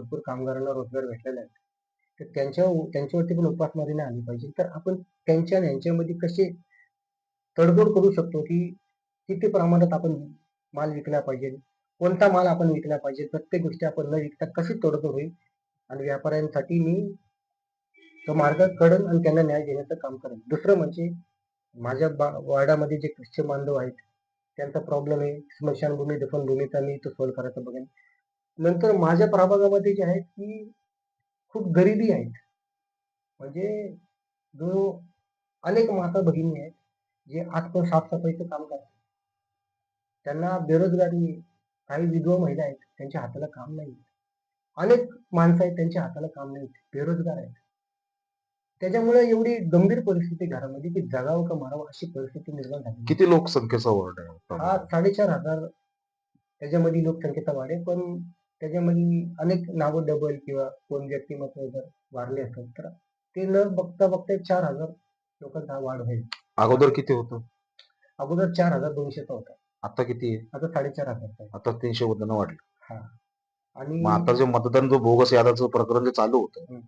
भरपूर कामगारांना रोजगार भेटलेला आहे. तर त्यांच्या त्यांच्यावरती पण उपासमारी नाही आली पाहिजे. तर आपण त्यांच्या ह्यांच्यामध्ये यांच्यामध्ये कसे तडजोड करू शकतो की किती प्रमाणात आपण माल विकला पाहिजे? कोणता माल आपण विकला पाहिजे? प्रत्येक गोष्टी आपण न विकता कशी तडजोड होईल? आणि व्यापाऱ्यांसाठी मी तो मार्ग कडन आणि त्यांना न्याय देण्याचं काम करेन. दुसरं म्हणजे माझ्या बा- वार्डामध्ये जे ख्रिश्चन बांधव आहेत त्यांचा प्रॉब्लेम आहे. स्मशानभूमी दफनभूमीचा मी तो सॉल्व्ह करायचा बघेन. नंतर माझ्या प्रभागामध्ये जे आहेत की खूप गरिबी आहेत. म्हणजे जो अनेक माता भगिनी आहेत जे आजपण साफसफाईचं काम करतात. त्यांना बेरोजगारी काही विधवा महिला आहेत त्यांच्या हाताला काम नाही. अनेक माणसं आहेत त्यांच्या हाताला काम नाही. बेरोजगार आहेत. त्याच्यामुळे एवढी गंभीर परिस्थिती घरामध्ये की जगावं का मारावं अशी परिस्थिती निर्माण झाली. किती लोकसंख्येचा वॉर्ड आहे? हा साडेचार हजार त्याच्यामध्ये लोकसंख्येचा वाढ आहे. पण त्याच्यामध्ये अनेक नावं डबल किंवा कोण व्यक्तिमत्व जर वाढले असतात तर ते न बघता बघता एक चार हजार लोकांचा वाढ होईल. अगोदर किती होतं? अगोदर चार हजार दोनशेचा होता आता किती आहे? आता साडेचार हजारचा आहे आता तीनशे वजन वाढलं. आणि मग आता जे मतदान जो बोगस यादाचं प्रकरण जे चालू होतं.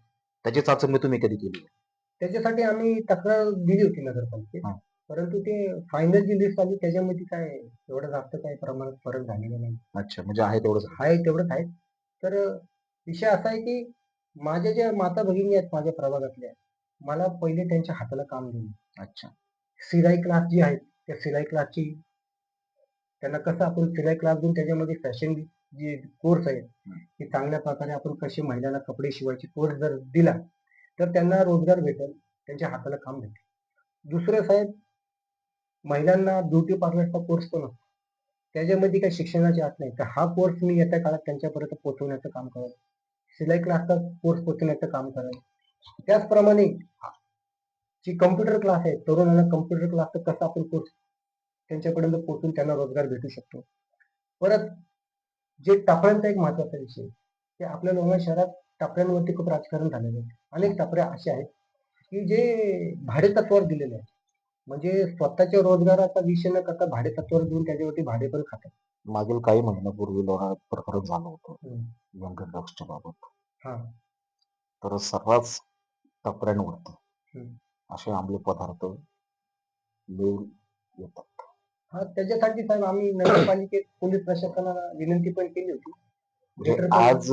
त्याची चाचणी तुम्ही कधी केली? त्याच्यासाठी आम्ही तक्रार दिली होती नगरपालिकेत. हा. परंतु ते फायनल जी लिस्ट आली त्याच्यामध्ये काय एवढं जास्त काही प्रमाणात फरक झालेला नाही. अच्छा म्हणजे आहे तेवढंच. आहे तेवढंच आहे. तर विषय असा आहे की माझ्या ज्या माता भगिनी आहेत माझ्या प्रभागातल्या मला पहिले त्यांच्या हाताला काम दिलं. अच्छा. सिलाई क्लास जी आहेत त्या सिलाई क्लासची त्यांना कसं आपण सिलाई क्लास देऊन त्याच्यामध्ये फॅशन जे कोर्स आहे की चांगल्या प्रकारे आपण कसे महिलांना कपडे शिवायचे कोर्स जर दिला तर त्यांना रोजगार भेटेल त्यांच्या हाताला काम भेटेल. दुसरं साहेब महिलांना ब्युटी पार्लरचा कोर्स पण असतो त्याच्यामध्ये काही शिक्षणाची आत नाही. तर हा कोर्स मी येत्या काळात त्यांच्यापर्यंत पोहोचवण्याचं काम करेल सिलाई क्लासचा कोर्स पोहोचवण्याचं काम करेल त्याचप्रमाणे जी कम्प्युटर क्लास आहे तरुणांना कम्प्युटर क्लासचा कसा आपण कोर्स त्यांच्यापर्यंत पोहोचून त्यांना रोजगार भेटू शकतो. परत जे टापऱ्यांचा एक महत्त्वाचा विषय ते आपल्या लोणार शहरात टापऱ्यांवरती खूप राजकारण झालेलं आहे. अनेक टापऱ्या अशा आहेत की जे भाडेतत्वावर दिलेले आहेत. म्हणजे स्वतःच्या रोजगाराचा विषय न करता भाडे तत्वावर देऊन त्याच्यावरती भाडे पण खातात मागील काही महिन्यापूर्वी लोणावळ्यात प्रकरण झालं होतं हम्म. ड्रग्सच्या बाबत हा. तर सर्रास टपऱ्यांवरती हम्म. असे अंमली पदार्थ मिळून येतात हा त्याच्यासाठी साहेब आम्ही नगरपालिकेत पोलीस प्रशासनाला विनंती पण केली होती म्हणजे पण- आज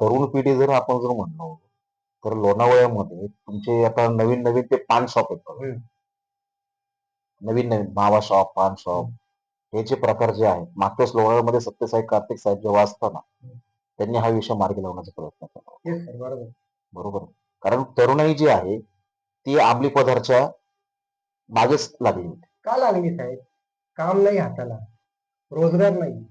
तरुण पिढी जर आपण जर म्हणलो तर लोणावळ्यामध्ये तुमचे आता नवीन नवीन ते पान शॉप. हम्म. नवीन नवीन मावा शॉप पान शॉप हे जे प्रकार जे आहेत मागच्याच लोणावळ्यामध्ये सत्यसाई कार्तिक साहेब जेव्हा असताना त्यांनी हा विषय मार्गी लावण्याचा प्रयत्न केला. बरोबर. कारण तरुणाई जी आहे ती अंमली पदार्थच्या मागेच लागली होती. का लागली साहेब? काम नाही हाताला. रोजगार नाही.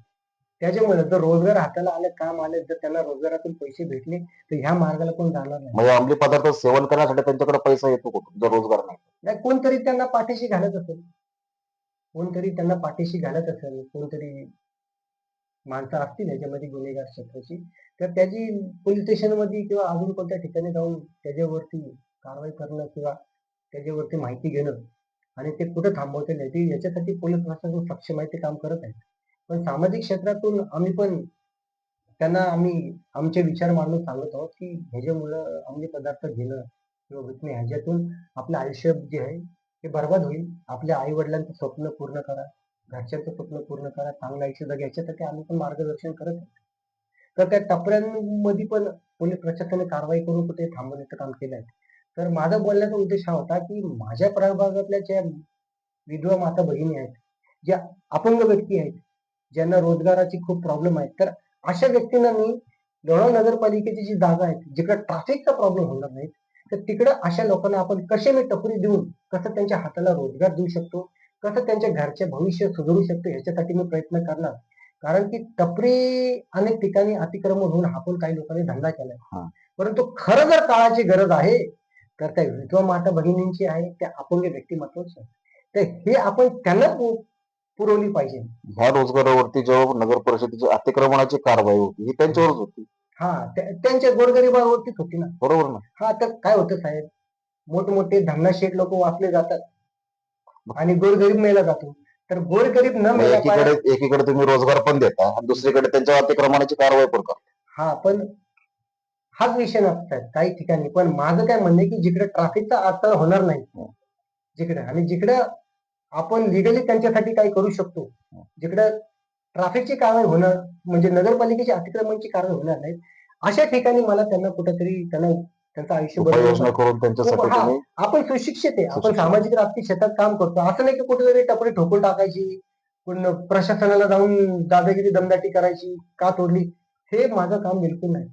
त्याच्यामुळे जर रोजगार हाताला आले काम आले जर त्यांना रोजगारातून पैसे भेटले तर ह्या मार्गाला कोण जाणार नाही? म्हणजे अंमली पदार्थ सेवन करण्यासाठी त्यांच्याकडे पैसा येतो कुठून? जर रोजगार नाही. नाही कोणतरी त्यांना पाठीशी घालत असेल. कोणतरी त्यांना पाठीशी घालत असेल. कोणतरी माणसं असतील याच्यामध्ये गुन्हेगार क्षेत्राची. तर त्याची पोलीस स्टेशनमध्ये किंवा अजून कोणत्या ठिकाणी जाऊन त्याच्यावरती कारवाई करणं किंवा त्याच्यावरती माहिती घेणं आणि ते कुठं थांबवते नाही ते याच्यासाठी पोलीस प्रशासन सक्षम आहे ते काम करत आहेत पण सामाजिक क्षेत्रातून आम्ही पण त्यांना आम्ही आमचे विचार मांडून सांगत आहोत की ह्याच्यामुळं अंमली पदार्थ घेणं किंवा विकणे ह्याच्यातून आपलं आयुष्य जे आहे ते बरबाद होईल. आपल्या आई वडिलांचं स्वप्न पूर्ण करा घरच्यांचं स्वप्न पूर्ण करा चांगलं आयुष्य जगा याच्यासाठी आम्ही पण मार्गदर्शन करत तर त्या टपऱ्यांमध्ये पण पोलीस प्रशासनाने कारवाई करून कुठे थांबवण्याचं काम केलं आहे तर माझा बोलण्याचा उद्देश हा होता की माझ्या प्रभागातल्या ज्या विधवा माता भगिनी आहेत ज्या अपंग व्यक्ती आहेत ज्यांना रोजगाराची खूप प्रॉब्लेम आहे तर अशा व्यक्तींना मी लोणावळा नगरपालिकेची जी जागा आहे जिकडे ट्रॅफिकचा प्रॉब्लेम होणार नाही तर तिकडे अशा लोकांना आपण कसे मी टपरी देऊन कसं त्यांच्या हाताला रोजगार देऊ शकतो कसं त्यांच्या घरचे भविष्य सुधारू शकतो याच्यासाठी मी प्रयत्न करणार कारण की टपरी अनेक ठिकाणी अतिक्रमण होऊन हा पण काही लोकांनी धंदा केलाय. परंतु खरं जर काळाची गरज आहे तर त्या विधवा माता भगिनींची आहे त्या अपंग व्यक्तिमत्वाची आहे. तर हे आपण त्यांना पुरवली पाहिजे. ह्या रोजगारावरती जेव्हा नगर परिषदेची अतिक्रमणाची कारवाई होती ही त्यांच्यावरच होती. हा त्या- त्यांच्या गोरगरिबावरतीच होती ना. बरोबर ना? हा तर काय होतं साहेब? मोठमोठे धन्ना शेठ लोक वाचले जातात आणि गोरगरीब मेला जातो. तर गोरगरीब न मेला एकीकडे एकीकडे तुम्ही रोजगार पण देता आणि दुसरीकडे त्यांच्या अतिक्रमणाची कारवाई पण करता. हा पण हाच विषय नसतात काही ठिकाणी. पण माझं काय म्हणणं आहे की जिकडे ट्रॅफिकचा अडथळा होणार नाही हं. जिकडे आणि जिकडे आपण लिगली त्यांच्यासाठी काही करू शकतो. जिकडे ट्रॅफिकची कारवाई होणार म्हणजे नगरपालिकेची अतिक्रमणची कारवाई होणार नाही अशा ठिकाणी मला त्यांना कुठेतरी त्यांना त्यांचं आयुष्य हा, आपण सुशिक्षित आहे. आपण. सामाजिक आर्थिक क्षेत्रात काम करतो. असं नाही की कुठेतरी टपरी ठोकून टाकायची पण प्रशासनाला जाऊन दादागिरी दमदाटी करायची का तोडली हे माझं काम बिलकुल नाही.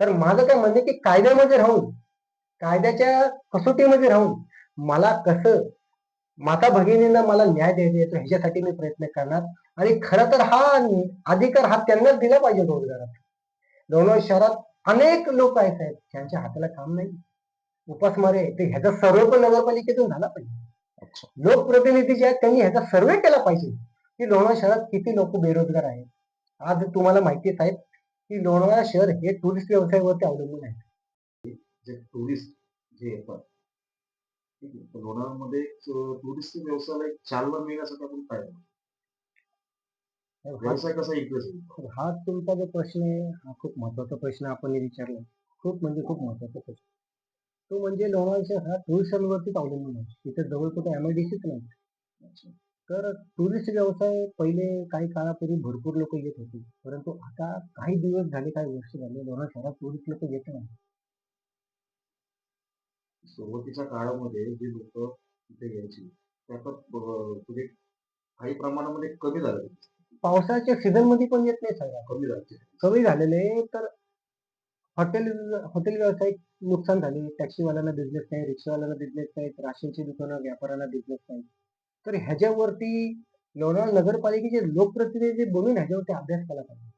तर माझं काय म्हणणं की कायद्यामध्ये राहून कायद्याच्या कसोटीमध्ये राहून मला कसं माता भगिनींना मला न्याय द्यायचा येतो ह्याच्यासाठी मी प्रयत्न करणार. आणि खरं तर हा अधिकार हा त्यांनाच दिला पाहिजे रोजगारात लोणावळा शहरात अनेक लोक आहेत साहेब ज्यांच्या हाताला काम नाही. उपासमारे आहे. ते ह्याचा सर्वे पण नगरपालिकेतून झाला पाहिजे. लोकप्रतिनिधी जे आहेत त्यांनी ह्याचा सर्वे केला पाहिजे. की लोणावळा शहरात किती लोक बेरोजगार आहेत. आज तुम्हाला माहिती आहे साहेब की लोणावळा शहर हे टुरिस्ट व्यवसायावरती अवलंबून आहे. जे टुरिस्ट जे येतात ठीक आहे. तर लोणावळ्यामध्ये टुरिस्ट व्यवसायाला एक चालना मिळण्यासाठी आपण काय करू? हा व्यवसाय कसा इकडे हा तुमचा जो प्रश्न आहे हा खूप महत्त्वाचा प्रश्न आपण विचारला. खूप म्हणजे खूप महत्त्वाचा प्रश्न. तो म्हणजे शहर हा टुरिस्टांवरतीच अवलंबून आहे. इथे जवळ कुठे एमआयडीसीच नाही. तर टुरिस्ट व्यवसाय पहिले काही काळापूर्वी भरपूर लोक येत होते. परंतु आता काही दिवस झाले काही वर्ष झाले लोणावळा शहरात टुरिस्ट लोक येत नाही सुरुवातीच्या काळामध्ये जे लोक तिथे यायची ते आता अं, म्हणजे काही प्रमाणामध्ये कमी झाले. पावसाळ्याच्या सीझनमध्ये पण येत नाही सगळ्या कमी झाले. कमी झालेले तर हॉटेल हॉटेल व्यवसाय नुकसान झाले. टॅक्सीवाल्यांना बिझनेस नाही रिक्षावाल्यांना बिझनेस नाही राशनची दुकानं व्यापाऱ्यांना बिझनेस नाही. तर ह्याच्यावरती लोणावळा नगरपालिकेचे लोकप्रतिनिधी बनून ह्याच्यावरती अभ्यास केला पाहिजे.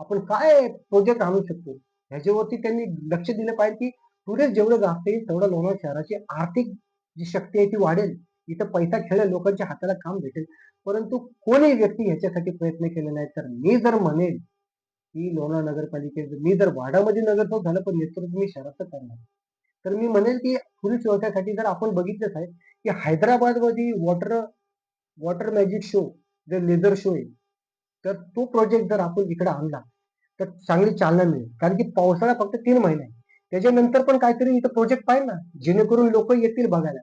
आपण काय प्रोजेक्ट आणू शकतो? ह्याच्यावरती त्यांनी लक्ष दिलं पाहिजे की टुरिस्ट जेवढं जास्त येईल तेवढं लोणार शहराची आर्थिक जी शक्ती आहे ती वाढेल. इथं पैसा खेळेल लोकांच्या हाताला काम भेटेल. परंतु कोणी व्यक्ती ह्याच्यासाठी प्रयत्न केले नाही तर मी जर म्हणेल की लोणार नगरपालिकेत मी जर वाडामध्ये नगरसेवक झालं पण नेतृत्व मी शहराचं करणार तर मी म्हणेल की टुरिस्ट व्यवसायासाठी जर आपण बघितलंच आहे की हैदराबादमध्ये वॉटर वॉटर मॅजिक शो जो लेझर शो आहे तर तो प्रोजेक्ट जर आपण इकडे आणला तर चांगली चालना मिळेल. कारण की पावसाळा फक्त तीन महिने आहे. त्याच्यानंतर पण काहीतरी इथं प्रोजेक्ट पाहिजे ना जेणेकरून लोक येतील बघायला.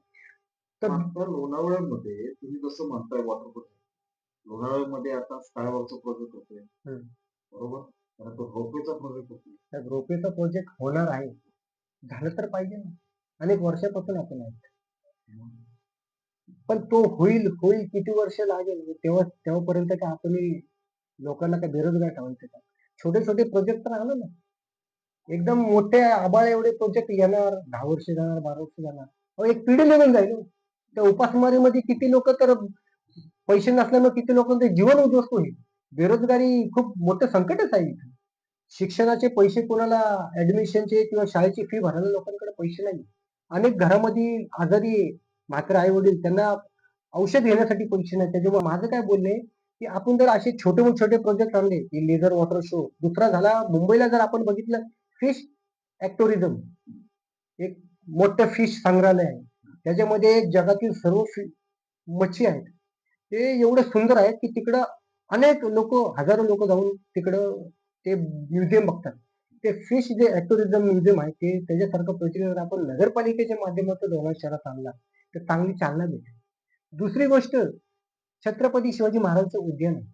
तर लोणावळ्यामध्ये तुम्ही जसं म्हणताय वॉटर प्रोजेक्ट लोणावळ्यामध्ये आता स्कायवॉकचा प्रोजेक्ट होतोय. बरोबर? रोपवेचा प्रोजेक्ट होतोय त्या रोपेचा प्रोजेक्ट होणार आहे. झालं तर पाहिजे ना. अनेक वर्षापासून आपण आहे पण तो होईल होईल किती वर्ष लागेल? तेव्हा तेव्हापर्यंत काय आपण लोकांना काय बेरोजगार ठेवायचं का? छोटे छोटे प्रोजेक्ट तर आणू ना. एकदम मोठे आबाळ एवढे प्रोजेक्ट येणार दहा वर्ष जाणार बारा वर्ष जाणार. एक पिढी निघून जाईल. त्या उपासमारीमध्ये किती लोक तर पैसे नसल्यामुळे किती लोकांचं जीवन उद्ध्वस्त होईल. बेरोजगारी खूप मोठं संकटच आहे इथे. शिक्षणाचे पैसे कोणाला ऍडमिशनचे किंवा शाळेची फी भरायला लोकांकडे पैसे नाही अनेक घरामध्ये आजारी मात्र आई वडील त्यांना औषध घेण्यासाठी पैसे नाही त्याच्यामुळे माझं काय बोलणे की आपण जर असे छोटे मोठे छोटे प्रोजेक्ट आणले की लेझर वॉटर शो दुसरा झाला मुंबईला जर आपण बघितलं फिश ॲक्टोरिझम एक मोठं फिश संग्रहालय आहे. त्याच्यामध्ये जगातील सर्व फि- मच्छी आहेत. ते एवढं सुंदर आहेत की तिकडं अनेक लोक हजारो लोक जाऊन तिकडं ते म्युझियम बघतात. ते फिश जे ॲक्टोरिझम म्युझियम आहे ते त्याच्यासारखं प्रोजेक्ट आपण नगरपालिकेच्या माध्यमातून लोणार शहरात आणला तर चांगली चालना मिळते दुसरी गोष्ट छत्रपती शिवाजी महाराजांचं उद्यान आहे.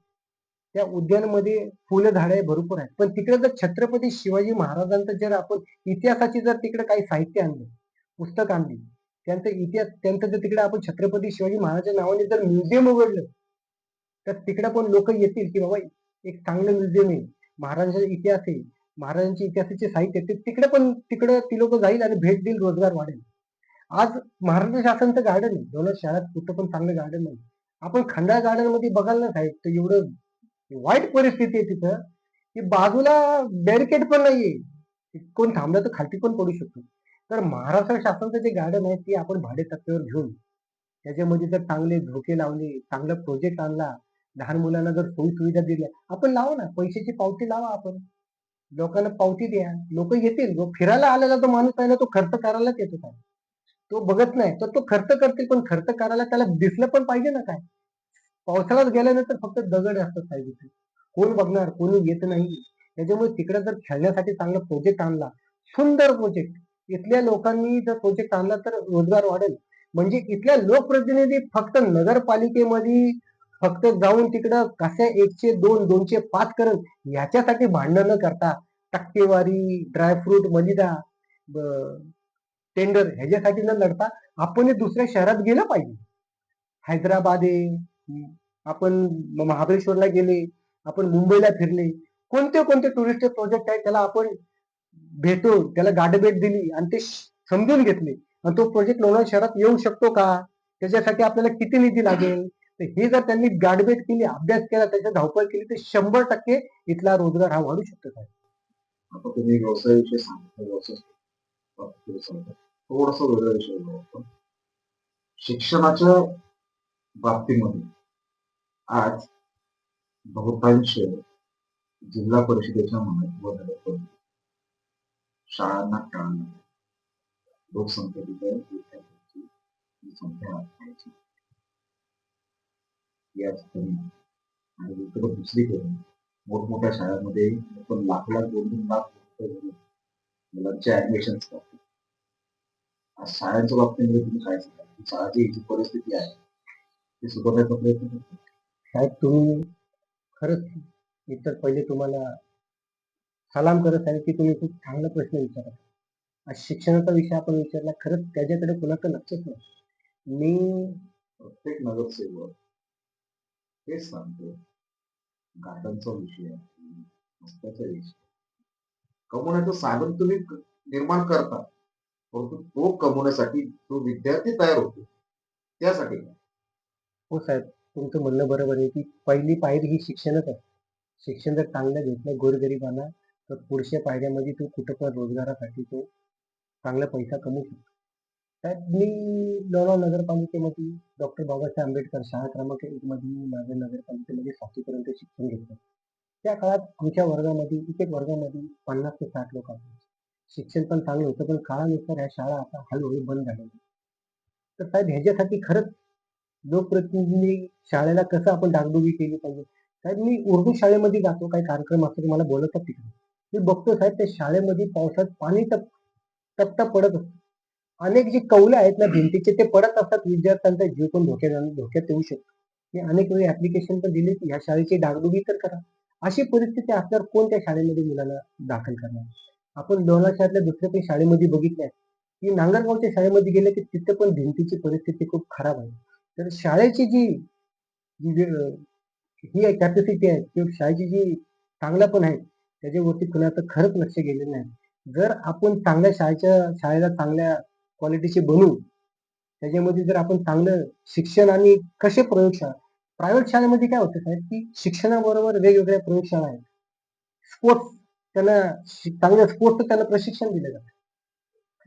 त्या उद्यानामध्ये फुलं झाडे भरपूर आहेत. पण तिकडे जर छत्रपती शिवाजी महाराजांचं जर आपण इतिहासाची जर तिकडे काही साहित्य आणलं पुस्तक आणली त्यांचं इतिहास त्यांचं जर तिकडे आपण छत्रपती शिवाजी महाराजांच्या नावाने जर म्युझियम उघडलं तर तिकडे पण लोक येतील की बाबा एक चांगलं म्युझियम आहे महाराजांचा इतिहास आहे महाराजांचे इतिहासाचे साहित्य आहे. ते तिकडे पण तिकडे ती लोक जाईल आणि भेट देईल रोजगार वाढेल. आज महाराष्ट्र शासनचं गार्डन आहे. दोन शहरात कुठं पण चांगलं गार्डन नाही. आपण खंडाळ गार्डनमध्ये बघाल ना साहेब तर एवढं वाईट परिस्थिती आहे तिथं की बाजूला बॅरिकेड पण नाहीये. कोण थांबलं तर खालती पण पडू शकतो? तर महाराष्ट्र शासनाचं जे गार्डन आहे ते आपण भाडे तत्त्वावर घेऊन त्याच्यामध्ये जर चांगले झोके लावले चांगला प्रोजेक्ट आणला लहान मुलांना जर सोयी सुविधा दिल्या आपण लावा ना पैशाची पावती लावा आपण. लोकांना पावती द्या लोक येतील. जो फिरायला आलेला तो माणूस आहे ना तो खर्च करायलाच येतो काय? तो बघत नाही तर तो खर्च करतील पण खर्च करायला त्याला दिसलं पण पाहिजे ना काय? पावसाळ्यात गेल्यानंतर फक्त दगड असतात साहेब इथे. कोण बघणार? कोणी येत नाही. त्याच्यामुळे तिकडे जर खेळण्यासाठी चांगला प्रोजेक्ट आणला सुंदर प्रोजेक्ट इथल्या लोकांनी जर प्रोजेक्ट आणला तर रोजगार वाढेल. म्हणजे इथल्या लोकप्रतिनिधी फक्त नगरपालिकेमध्ये फक्त जाऊन तिकडं कसे एकशे दोन दोनशे पाच करत ह्याच्यासाठी भांडण न करता टक्केवारी ड्रायफ्रूट मलिदा टेंडर ह्याच्यासाठी न लढता आपण दुसऱ्या शहरात गेलं पाहिजे. हैदराबाद आहे आपण महाबळेश्वरला गेले आपण मुंबईला फिरले कोणते कोणते टुरिस्ट प्रोजेक्ट आहे त्याला आपण भेटो त्याला गाठभेट दिली आणि ते समजून घेतले. आणि तो प्रोजेक्ट लोणार शहरात येऊ शकतो का? त्याच्यासाठी आपल्याला किती निधी लागेल? तर हे जर त्यांनी गाठभेट केली अभ्यास केला त्याच्या धावपळ केली तर शंभर टक्के इथला रोजगार हा वाढू शकतो काय आता तुम्ही व्यवसायाविषयी व्यवसाय सांगता थोडस वेगळा विषय शिक्षणाच्या बाबतीमध्ये आज बहुतांश जिल्हा परिषदेच्या म्हणत शाळांना टाळणं लोकसंख्येच्या विद्यार्थ्यांची संख्या या ठिकाणी आणि इकडे दुसरीकडे मोठमोठ्या शाळांमध्ये आपण लाख लाख दोन दोन लाख रुपये मुलांचे ऍडमिशन करतात आज शाळांच्या बाबतीमध्ये तुम्ही काय सांगा शाळाची जी परिस्थिती आहे ते सुधारण्याचा प्रयत्न करतो साहेब तुम्ही खरंच मी तर पहिले तुम्हाला सलाम करत आहे की तुम्ही खूप चांगला प्रश्न विचारत आहे. आज शिक्षणाचा विषय आपण विचारला खरंच त्याच्याकडे कुणाचं लक्षच नाही मी प्रत्येक नगरसेवक हेच सांगतो गार्डनचा विषय रस्त्याचा विषय कमवण्याचं साधन तुम्ही निर्माण करता परंतु तो कमवण्यासाठी जो विद्यार्थी तयार होतो त्यासाठी? हो साहेब तुमचं म्हणणं बरोबर आहे की पहिली पायरी ही शिक्षणच आहे. शिक्षण जर चांगलं घेतलं गोरगरिबांना तर पुढच्या पायऱ्यामध्ये तो कुठं पण रोजगारासाठी तो चांगला पैसा कमवू शकतो. साहेब मी लोणार नगरपालिकेमध्ये डॉक्टर बाबासाहेब आंबेडकर शाळा क्रमांक एक मध्ये माझ्या नगरपालिकेमध्ये सातवीपर्यंत शिक्षण घेतलं. त्या काळात आमच्या वर्गामध्ये एक एक वर्गामध्ये पन्नास ते साठ लोक असायचे. शिक्षण पण चांगलं होतं पण काळानुसार ह्या शाळा आता हळूहळू बंद झालेल्या तर साहेब ह्याच्यासाठी खरंच लोकप्रतिनिधी शाळेला कसं आपण डागडुगी केली पाहिजे? साहेब मी उर्दू शाळेमध्ये जातो काही कार्यक्रम असतो मला बोलवतात तिकडे. मी बघतो साहेब त्या शाळेमध्ये पावसात पाणी टप टपटा पडत असतं. अनेक जे कौले आहेत ना भिंतीचे ते पडत असतात. विद्यार्थ्यांचा जीव पण धोक्यात धोक्यात येऊ शकतो. मी अनेक वेळी ऍप्लिकेशन पण दिले या शाळेची डागडुगी तर करा. अशी परिस्थिती असल्यावर कोणत्या शाळेमध्ये मुलांना दाखल करणार? आपण लोणार शहरातल्या दुसऱ्या काही शाळेमध्ये बघितल्या. की नांगरगावच्या शाळेमध्ये गेले की तिथे पण भिंतीची परिस्थिती खूप खराब आहे. तर शाळेची जी ही कॅपॅसिटी आहे किंवा शाळेची जी चांगला पण आहे त्याच्यावरती कुणाचं खरंच लक्ष गेलेलं नाही. जर आपण चांगल्या शाळेच्या शाळेला चांगल्या क्वालिटीची बनवू त्याच्यामध्ये जर आपण चांगलं शिक्षण आणि कसे प्रयोगशाळा प्रायव्हेट शाळेमध्ये काय होतं साहेब की शिक्षणाबरोबर वेगवेगळ्या प्रयोगशाळा आहेत. स्पोर्ट्स त्यांना चांगल्या स्पोर्ट्स त्यांना प्रशिक्षण दिलं जातं.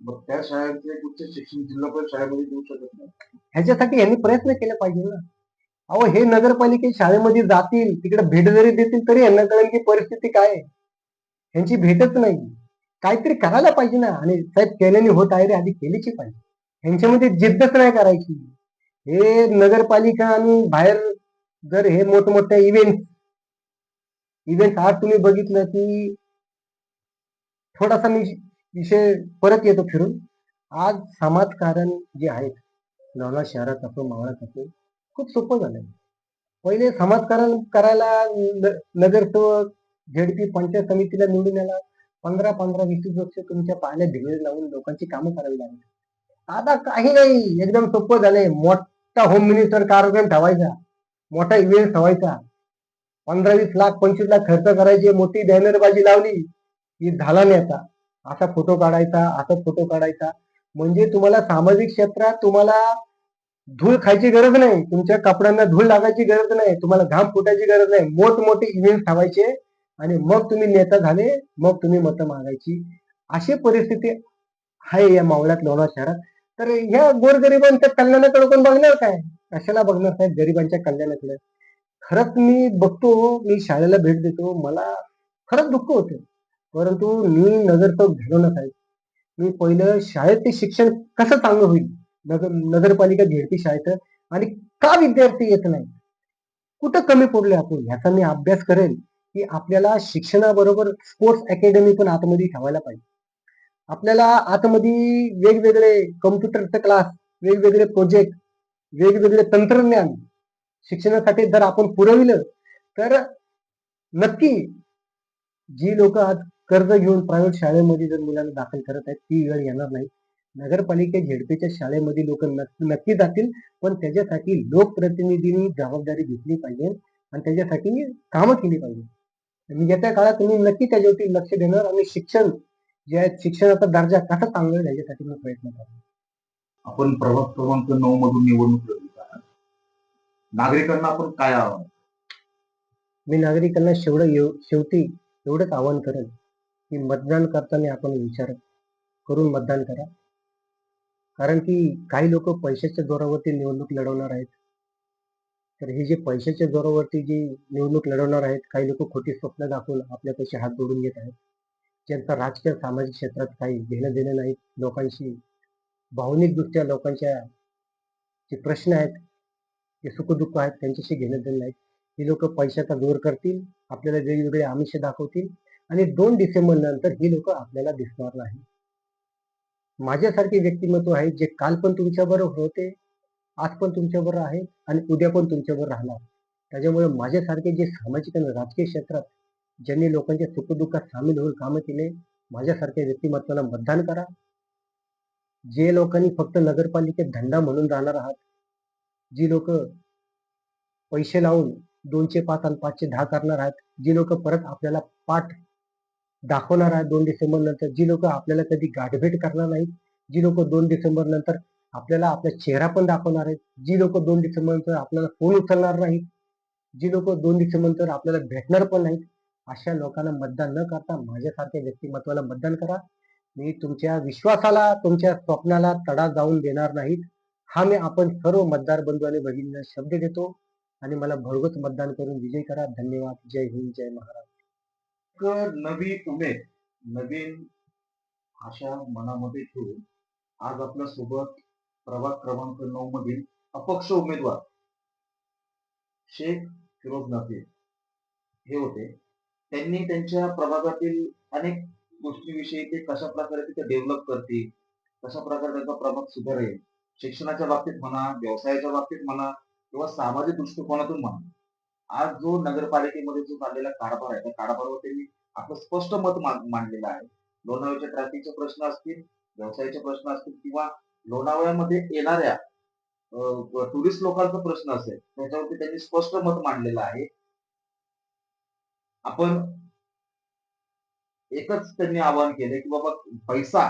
मग त्या शाळेचे उच्च शिक्षण जिल्हा परिषद शाळेमध्ये देऊ शकत नाही. ह्याच्यासाठी यांनी प्रयत्न केले पाहिजे ना. अहो हे नगरपालिके शाळेमध्ये जातील तिकडे भेट जरी देतील तरी यांना कळेल की परिस्थिती काय आहे. ह्यांची भेटच नाही. काहीतरी करायला पाहिजे ना. आणि साहेब केल्याने होत आहे रे आधी केलीची पाहिजे. ह्यांच्यामध्ये जिद्दच नाही करायची. हे नगरपालिका आणि बाहेर जर हे मोठमोठ्या इव्हेंट इव्हेंट आज तुम्ही बघितलं की थोडासा मी विषय परत येतो फिरून. आज समाजकारण जे आहेत लोणार शहरात असो मावळात असो खूप सोपं झालंय. पहिले समाजकारण करायला न- नगरसेवक झेडपी पंचायत समितीला निवडून यायला पंधरा पंधरा वीस वर्ष तुमच्या पाण्यात भिगळे लावून लोकांची कामं करावी लागली. आता काही नाही एकदम सोपं झालंय. मोठा होम मिनिस्टर कार्यक्रम ठेवायचा मोठा इव्हेंट ठेवायचा. पंधरा वीस लाख पंचवीस लाख खर्च करायचे मोठी बॅनरबाजी लावली ही झाला नाही आता. असा फोटो काढायचा असा फोटो काढायचा. म्हणजे तुम्हाला सामाजिक क्षेत्रात तुम्हाला धूळ खायची गरज नाही. तुमच्या कपड्यांना धूळ लागायची गरज नाही. तुम्हाला घाम फुटायची गरज नाही. मोठमोठे इव्हेंट ठेवायचे आणि मग तुम्ही नेता झाले मग तुम्ही मतं मागायची. अशी परिस्थिती आहे या मावळ्यात लोणार शहरात. तर ह्या गोरगरिबांच्या कल्याणाकडे कोण बघणार काय? कशाला बघणार साहेब गरिबांच्या कल्याणाकडे? खरंच मी बघतो मी शाळेला भेट देतो. मला खरंच दुःख होते. परंतु मी नगरसेवक झालो ना साहेब मी पहिलं शाळेत ते शिक्षण कसं चांगलं होईल? नगर नगरपालिका झेडपी शाळेत आणि का विद्यार्थी येत नाही? कुठं कमी पडले आपण? ह्याचा मी अभ्यास करेल की आपल्याला शिक्षणाबरोबर स्पोर्ट्स अकॅडमी पण आतमध्ये ठेवायला पाहिजे. आपल्याला आतमध्ये वेगवेगळे कम्प्युटरचे क्लास वेगवेगळे प्रोजेक्ट वेगवेगळे तंत्रज्ञान शिक्षणासाठी जर आपण पुरविलं तर नक्की जी लोक आज कर्ज घेऊन प्रायव्हेट शाळेमध्ये जर मुलांना दाखल करत आहेत ती वेळ येणार नाही. नगरपालिके झेडपीच्या शाळेमध्ये लोक नक्की जातील पण त्याच्यासाठी लोकप्रतिनिधींनी जबाबदारी घेतली पाहिजे आणि त्याच्यासाठी कामं केली पाहिजे. आणि येत्या काळात तुम्ही नक्की त्याच्यावरती लक्ष देणार आणि शिक्षण जे आहे शिक्षणाचा दर्जा कसा चांगला याच्यासाठी मी प्रयत्न करणार. आपण प्रभाग क्रमांक नऊ मधून निवडणूक लढवत आहात नागरिकांना आपण काय आव्हान? मी नागरिकांना शेवटी एवढंच आवाहन करेन. की मतदान करताना आपण विचार करून मतदान करा. कारण की काही लोक पैशाच्या जोरावरती निवडणूक लढवणार आहेत. तर हे जे पैशाच्या जोरावरती जी निवडणूक लढवणार आहेत काही लोक खोटी स्वप्न दाखवून आपल्यापाशी हात जोडून घेत आहेत. ज्यांचं राजकीय सामाजिक क्षेत्रात काही घेणं देणं नाहीत लोकांशी भावनिकदृष्ट्या लोकांच्या जे प्रश्न आहेत जे सुखदुःख आहेत त्यांच्याशी घेणं देणं नाहीत ही लोक पैशाचा जोर करतील आपल्याला वेगवेगळे आमिष दाखवतील आणि दोन डिसेंबर नंतर ही लोक आपल्याला दिसणार नाही माझ्यासारखे व्यक्तिमत्व आहे जे काल पण तुमच्याबरोबर होते आज पण तुमच्याबरोबर आहे आणि उद्या पण तुमच्याबरोबर राहणार. त्याच्यामुळे माझ्यासारखे जे सामाजिक आणि राजकीय क्षेत्रात ज्यांनी लोकांच्या सुखदुःखात सामील होऊन कामं केले माझ्यासारख्या व्यक्तिमत्वाला मतदान करा. जे लोकांनी फक्त नगरपालिकेत धंदा म्हणून राहणार आहात जी लोक पैसे लावून दोनशे पाच आणि पाचशे दहा करणार आहेत जी लोक परत आपल्याला पाठ दाखवणार आहे दोन डिसेंबर नंतर. जी लोक आपल्याला कधी गाठभेट करणार नाहीत जी लोक दोन डिसेंबर नंतर आपल्याला आपला चेहरा पण दाखवणार आहेत जी लोक दोन डिसेंबर नंतर आपल्याला फोन उचलणार नाहीत जी लोक दोन डिसेंबर नंतर आपल्याला भेटणार पण नाहीत अशा लोकांना मतदान न करता माझ्यासारख्या व्यक्तिमत्वाला मतदान करा. मी तुमच्या विश्वासाला तुमच्या स्वप्नाला तडा जाऊन देणार नाहीत. हा मी आपण सर्व मतदार बंधू आणि भगिनींना शब्द देतो. आणि मला भरघोस मतदान करून विजय करा. धन्यवाद. जय हिंद. जय महाराज एक नवी उमेद नवीन आशा मनामध्ये ठेवून आज आपल्यासोबत प्रभाग क्रमांक नऊ मधील अपक्ष उमेदवार शेख फिरोज नफी हे होते. त्यांनी त्यांच्या प्रभागातील अनेक गोष्टीविषयी ते कशा प्रकारे तिथे डेव्हलप करतील कशा प्रकारे त्यांचा प्रभाग सुधारेल शिक्षणाच्या बाबतीत म्हणा व्यवसायाच्या बाबतीत म्हणा किंवा सामाजिक दृष्टिकोनातून म्हणा. आज जो नगरपालिकेमध्ये जो चाललेला कारभार आहे त्या कारभारावर त्यांनी आपलं स्पष्ट मत मांडलेलं आहे. लोणावळ्याच्या ट्रॅफिकचे प्रश्न असतील व्यवसायाचे प्रश्न असतील किंवा लोणावळ्यामध्ये येणाऱ्या टुरिस्ट लोकांचा प्रश्न असेल त्याच्यावरती त्यांनी स्पष्ट मत मांडलेलं आहे. आपण एकच त्यांनी आवाहन केले की बाबा पैसा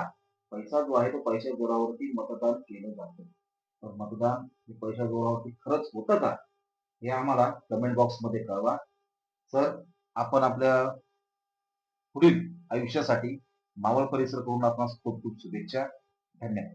पैसा जो आहे तो पैशा जोरावरती मतदान केलं जातं. तर मतदान हे पैशा जोरावरती खरंच होतं का? हे आम्हाला कमेंट बॉक्समध्ये कळवा. सर आपण आपल्या पुढील आयुष्यासाठी मावळ परिसर करून आपणास खूप खूप शुभेच्छा. धन्यवाद.